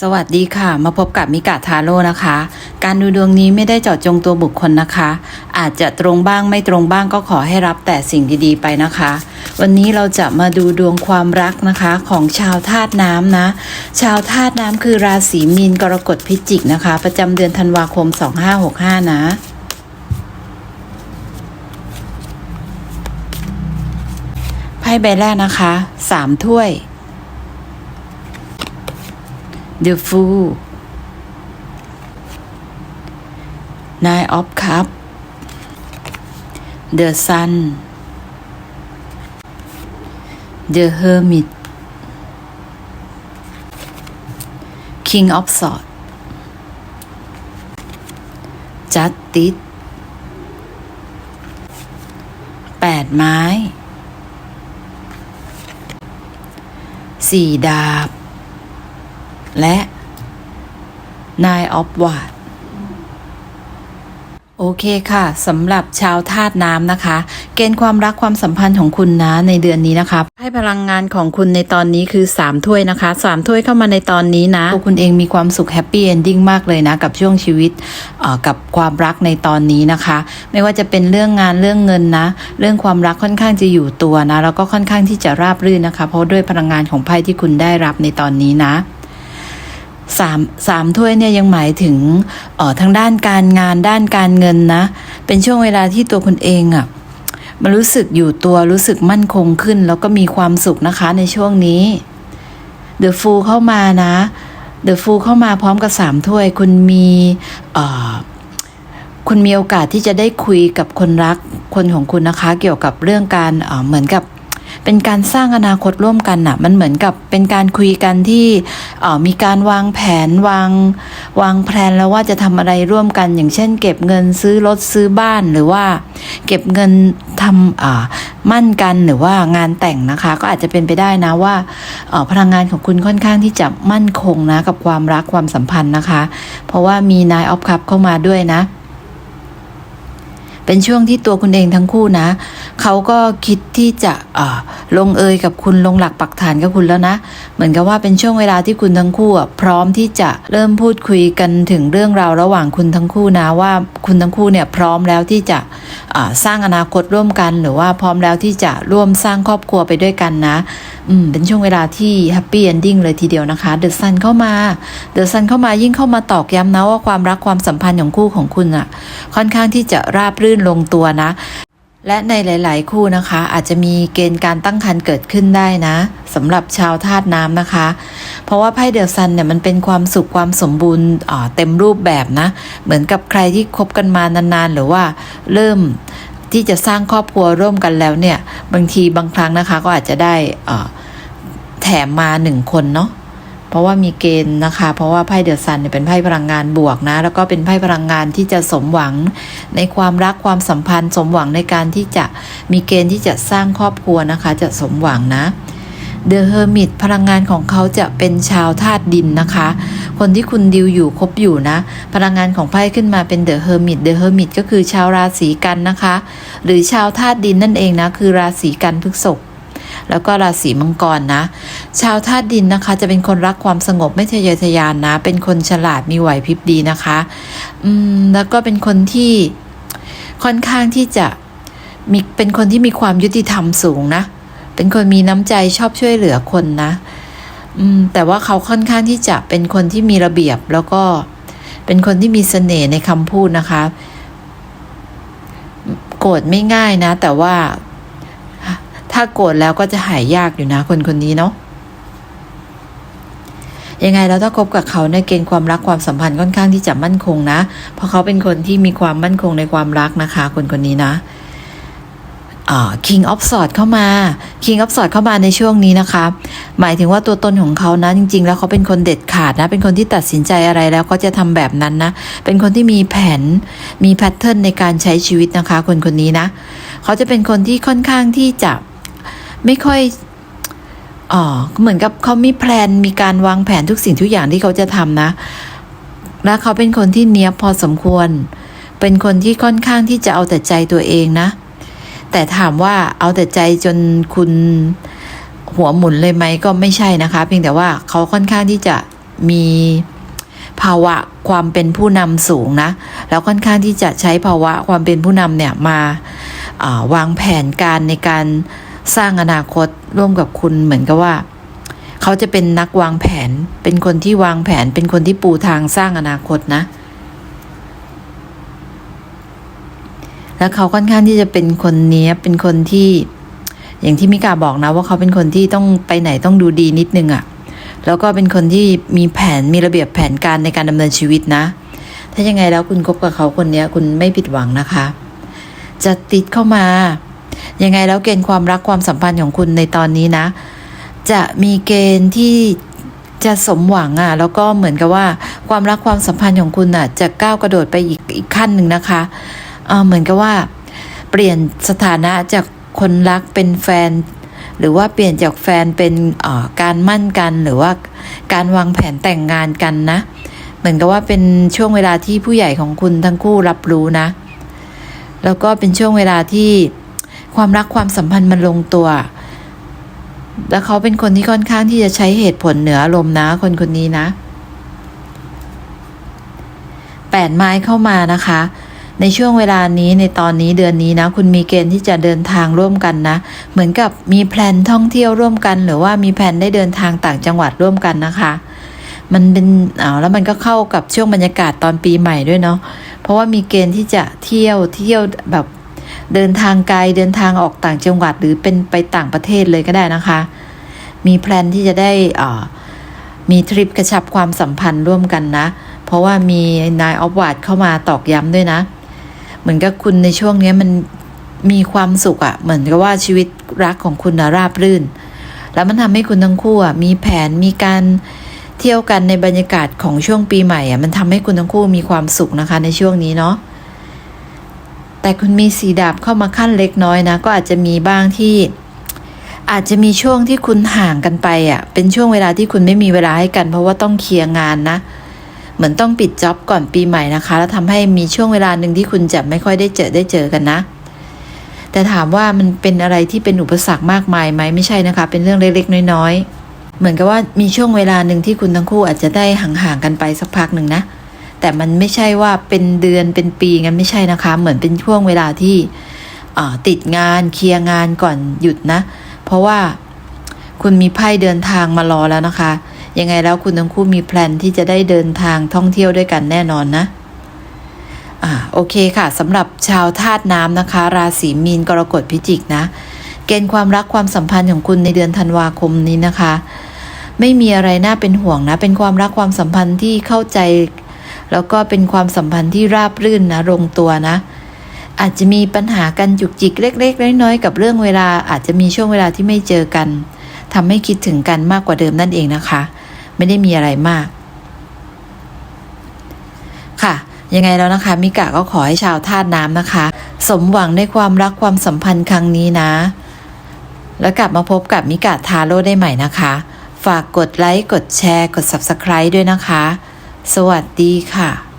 สวัสดีค่ะ มาพบกับมิกะทาโร่นะคะ การดูดวงนี้ไม่ได้เจาะจงตัวบุคคลนะคะ อาจจะตรงบ้างไม่ตรงบ้างก็ขอให้รับแต่สิ่งดีๆไปนะคะ วันนี้เราจะมาดูดวงความรักนะคะของชาวธาตุน้ำนะ ชาวธาตุน้ำคือราศีมีนกรกฎพิจิกนะคะ ประจำเดือนธันวาคม 2565 นะไพ่ใบแรกนะคะสามถ้วย The Fool Nine of Cup The Sun The Hermit King of Swords Justice แปดไม้ สี่ดาบ และ Nine of w a t โอเคค่ะสำหรับชาวธาตุน้ำนะคะ เกณฑ์ความรักความสัมพันธ์ของคุณนะในเดือนนี้นะคะให้พลังงานของคุณในตอนนี้คือ 3 ถ้วยนะคะ 3 ถ้วยเข้ามาในตอนนี้นะตัวคุณเองมีความสุขแฮปปี้เอนดิ้งมากเลยนะ กับช่วงชีวิตกับความรักในตอนนี้นะคะ ไม่ว่าจะเป็นเรื่องงานเรื่องเงินนะ เรื่องความรักค่อนข้างจะอยู่ตัวนะ แล้วก็ค่อนข้างที่จะราบรื่นนะคะ เพราะด้วยพลังงานของไพ่ที่คุณได้รับในตอนนี้นะ สามสามถ้วยเนี่ยยังหมายถึงเอ่อทางด้านการงานด้านการเงินนะ เป็นช่วงเวลาที่ตัวคุณเองอะ่ะมันรู้สึกอยู่ตัวรู้สึกมั่นคงขึ้น แล้วก็มีความสุขนะคะในช่วงนี้ The Fool เข้ามานะ The Fool เข้ามาพร้อมกับสามถ้วย คุณมีเอ่อคุณมีโอกาสที่จะได้คุยกับคนรักคนของคุณนะคะ เกี่ยวกับเรื่องการเอ่อเหมือนกับ เป็นการสร้างอนาคตร่วมกันน่ะ มันเหมือนกับเป็นการคุยกันที่มีการวางแผนวางวางแผนแล้วว่าจะทำอะไรร่วมกัน อย่างเช่น เก็บเงินซื้อรถซื้อบ้านหรือว่า เก็บเงินทำมั่นกันหรือว่างานแต่งนะคะ ก็อาจจะเป็นไปได้นะว่าพลังงานของคุณค่อนข้างที่จะมั่นคงนะกับความรักความสัมพันธ์นะคะ เพราะว่ามีนายออฟคัพเข้ามาด้วยนะ เป็นช่วงที่ตัวคุณเองทั้งคู่นะเขาก็คิดที่จะอ่าลงเอยกับคุณลงหลักปักฐานกับคุณแล้วนะ เหมือนกับว่าเป็นช่วงเวลาที่คุณทั้งคู่พร้อมที่จะเริ่มพูดคุยกันถึงเรื่องราวระหว่างคุณทั้งคู่นะว่าคุณทั้งคู่เนี่ยพร้อมแล้วที่จะอ่าสร้างอนาคตร่วมกัน หรือว่าพร้อมแล้วที่จะร่วมสร้างครอบครัวไปด้วยกันนะ อืมเป็นช่วงเวลาที่แฮปปี้เอนดิ้งเลยทีเดียวนะคะเดอะซันเข้ามาเดอะซันเข้ามายิ่งเข้ามาตอกย้ำนะว่าความรักความสัมพันธ์ของคู่ของคุณอะค่อนข้างที่จะราบรื่นลงตัวนะและในหลาย ๆ คู่นะคะ อาจจะมีเกณฑ์การตั้งครรภ์เกิดขึ้นได้นะสำหรับชาวธาตุน้ำนะคะ เพราะว่าไพ่เดลซันเนี่ยมันเป็นความสุขความสมบูรณ์อ่าเต็มรูปแบบนะ เหมือนกับใครที่คบกันมานาน ๆ หรือว่าเริ่ม ที่จะสร้างครอบครัวร่วมกันแล้วเนี่ย บางทีบางครั้งนะคะ ก็อาจจะได้แถมมาหนึ่งคนเนาะเพราะว่ามีเกณฑ์นะคะ เพราะว่าไพ่เดอะซันเนี่ยเป็นไพ่พลังงานบวกนะ แล้วก็เป็นไพ่พลังงานที่จะสมหวังในความรักความสัมพันธ์ สมหวังในการที่จะมีเกณฑ์ที่จะสร้างครอบครัวนะคะ จะสมหวังนะ เดอะเฮอร์มิตพลังงานของเขาจะเป็นชาวธาตุดินนะคะ คนที่คุณดิวอยู่คบอยู่นะ พลังงานของไพ่ขึ้นมาเป็นเดอะเฮอร์มิตเดอะเฮอร์มิตก็คือชาวราศีกันนะคะ หรือชาวธาตุดินนั่นเองนะ คือราศีกันพฤษภแล้วก็ราศีมังกรนะ ชาวธาตุดินนะคะ จะเป็นคนรักความสงบไม่ทะเยอทะยานนะ เป็นคนฉลาดมีไหวพริบดีนะคะ อืมแล้วก็เป็นคนที่ค่อนข้างที่จะมีเป็นคนที่มีความยุติธรรมสูงนะ เป็นคนมีน้ำใจชอบช่วยเหลือคนนะ อืม แต่ว่าเขาค่อนข้างที่จะเป็นคนที่มีระเบียบ แล้วก็เป็นคนที่มีเสน่ห์ในคำพูดนะคะ โกรธไม่ง่ายนะ แต่ว่าถ้าโกรธแล้วก็จะหายยากอยู่นะ คนคนนี้เนาะยังไงเราถ้าคบกับเขาในเกณฑ์ความรักความสัมพันธ์ค่อนข้างที่จะมั่นคงนะ เพราะเขาเป็นคนที่มีความมั่นคงในความรักนะคะ คนคนนี้นะ King of Swords เข้ามา King of Swords เข้ามาในช่วงนี้นะคะ หมายถึงว่าตัวตนของเขานะจริง ๆ แล้วเขาเป็นคนเด็ดขาดนะ เป็นคนที่ตัดสินใจอะไรแล้วก็จะทำแบบนั้นนะ เป็นคนที่มีแผนมีแพทเทิร์นในการใช้ชีวิตนะคะ คนคนนี้นะ เขาจะเป็นคนที่ค่อนข้างที่จะไม่ค่อยอ๋อเหมือนกับเขามีแพลนมีการวางแผนทุกสิ่งทุกอย่างที่เขาจะทำนะ และเขาเป็นคนที่เนี้ยพอสมควร เป็นคนที่ค่อนข้างที่จะเอาแต่ใจตัวเองนะ แต่ถามว่าเอาแต่ใจจนคุณหัวหมุนเลยไหมก็ไม่ใช่นะคะ เพียงแต่ว่าเขาค่อนข้างที่จะมีภาวะความเป็นผู้นำสูงนะ แล้วค่อนข้างที่จะใช้ภาวะความเป็นผู้นำเนี่ยมาาวางแผนการในการสร้างอนาคตร่วมกับคุณเหมือนกับว่า เขาจะเป็นนักวางแผน เป็นคนที่วางแผน เป็นคนที่ปูทางสร้างอนาคตนะ แล้วเขาค่อนข้างที่จะเป็นคนเนี้ยเป็นคนที่ อย่างที่มิกาบอกนะ ว่าเขาเป็นคนที่ต้องไปไหนต้องดูดีนิดนึงอะ่ะ แล้วก็เป็นคนที่มีแผนมีระเบียบแผนการในการดำเนินชีวิตนะ ถ้ายังไงแล้วคุณคบกับเขาคนเนี้ยคุณไม่ผิดหวังนะคะ จะติดเข้ามา ยังไงแล้วเกณฑ์ความรักความสัมพันธ์ของคุณในตอนนี้นะ จะมีเกณฑ์ที่จะสมหวังอะ่ะแล้วก็เหมือนกับว่าความรักความสัมพันธ์ของคุณอะ จะก้าวกระโดดไปอีกอีกขั้นหนึ่งนะคะ เหมือนกับว่า เปลี่ยนสถานะจากคนรักเป็นแฟน หรือว่าเปลี่ยนจากแฟนเป็นการมั่นกันหรือว่าการวางแผนแต่งงานกันนะ เหมือนกับว่าเป็นช่วงเวลาที่ผู้ใหญ่ของคุณทั้งคู่รับรู้นะ แล้วก็เป็นช่วงเวลาที่ความรักความสัมพันธ์มันลงตัว แล้วเขาเป็นคนที่ค่อนข้างที่จะใช้เหตุผลเหนืออารมณ์นะ คนคนนี้นะแปดไม้เข้ามานะคะ ในช่วงเวลานี้ในตอนนี้เดือนนี้นะ คุณมีเกณฑ์ที่จะเดินทางร่วมกันนะ เหมือนกับมีแพลนท่องเที่ยวร่วมกัน หรือว่ามีแพลนได้เดินทางต่างจังหวัดร่วมกันนะคะมันเป็นอ้าวแล้วมันก็เข้ากับช่วงบรรยากาศตอนปีใหม่ด้วยเนาะ เพราะว่ามีเกณฑ์ที่จะเที่ยวเที่ยวแบบเดินทางไกลเดินทางออกต่างจังหวัดหรือเป็นไปต่างประเทศเลยก็ได้นะคะ มีแพลนที่จะได้อ่ามีทริปกระชับความสัมพันธ์ร่วมกันนะ เพราะว่ามีนายออฟวาร์ดเข้ามาตอกย้ำด้วยนะ เหมือนกับคุณในช่วงนี้มันมีความสุขอะเหมือนกับว่าชีวิตรักของคุณราบรื่น แล้วมันทำให้คุณทั้งคู่อะมีแผนมีการเที่ยวกันในบรรยากาศของช่วงปีใหม่อะมันทำให้คุณทั้งคู่มีความสุขนะคะในช่วงนี้เนาะแต่คุณมีสีดาบเข้ามาขั้นเล็กน้อยนะก็อาจจะมีบ้างที่อาจจะมีช่วงที่คุณห่างกันไปอะเป็นช่วงเวลาที่คุณไม่มีเวลาให้กัน เพราะว่าต้องเคลียร์งานนะ เหมือนต้องปิดจ็อบก่อนปีใหม่นะคะ แล้วทำให้มีช่วงเวลาหนึ่งที่คุณจะไม่ค่อยได้เจอได้เจอกันนะ แต่ถามว่ามันเป็นอะไรที่เป็นอุปสรรคมากมายไหมไม่ใช่นะคะ เป็นเรื่องเล็กๆ น้อยๆ เหมือนกับว่ามีช่วงเวลาหนึ่งที่คุณทั้งคู่อาจจะได้ห่างๆกันไปสักพักหนึ่งนะ แต่มันไม่ใช่ว่าเป็นเดือนเป็นปีงั้นไม่ใช่นะคะ เหมือนเป็นช่วงเวลาที่ติดงานเคลียร์งานก่อนหยุดนะ เพราะว่าคุณมีไพ่เดินทางมารอแล้วนะคะ ยังไงแล้วคุณทั้งคู่มีแพลนที่จะได้เดินทางท่องเที่ยวด้วยกันแน่นอนนะอ่าโอเคค่ะสำหรับชาวธาตุน้ำนะคะ ราศีมีนกรกฎพิจิกนะ เกณฑ์ความรักความสัมพันธ์ของคุณในเดือนธันวาคมนี้นะคะ ไม่มีอะไรน่าเป็นห่วงนะ เป็นความรักความสัมพันธ์ที่เข้าใจ แล้วก็เป็นความสัมพันธ์ที่ราบรื่นนะลงตัวนะอาจจะมีปัญหากันจุกจิกเล็ก ๆ น้อยๆกับเรื่องเวลาอาจจะมีช่วงเวลาที่ไม่เจอกันทำให้คิดถึงกันมากกว่าเดิมนั่นเองนะคะ ไม่ได้มีอะไรมาก ค่ะ ยังไงแล้วนะคะ มิกะก็ขอให้ชาวธาตุน้ำนะคะ สมหวังในความรักความสัมพันธ์ครั้งนี้นะ แล้วกลับมาพบกับมิกะทาโร่ได้ใหม่นะคะ ฝากกดไลค์ กดแชร์ กด Subscribe ด้วยนะคะ สวัสดีค่ะ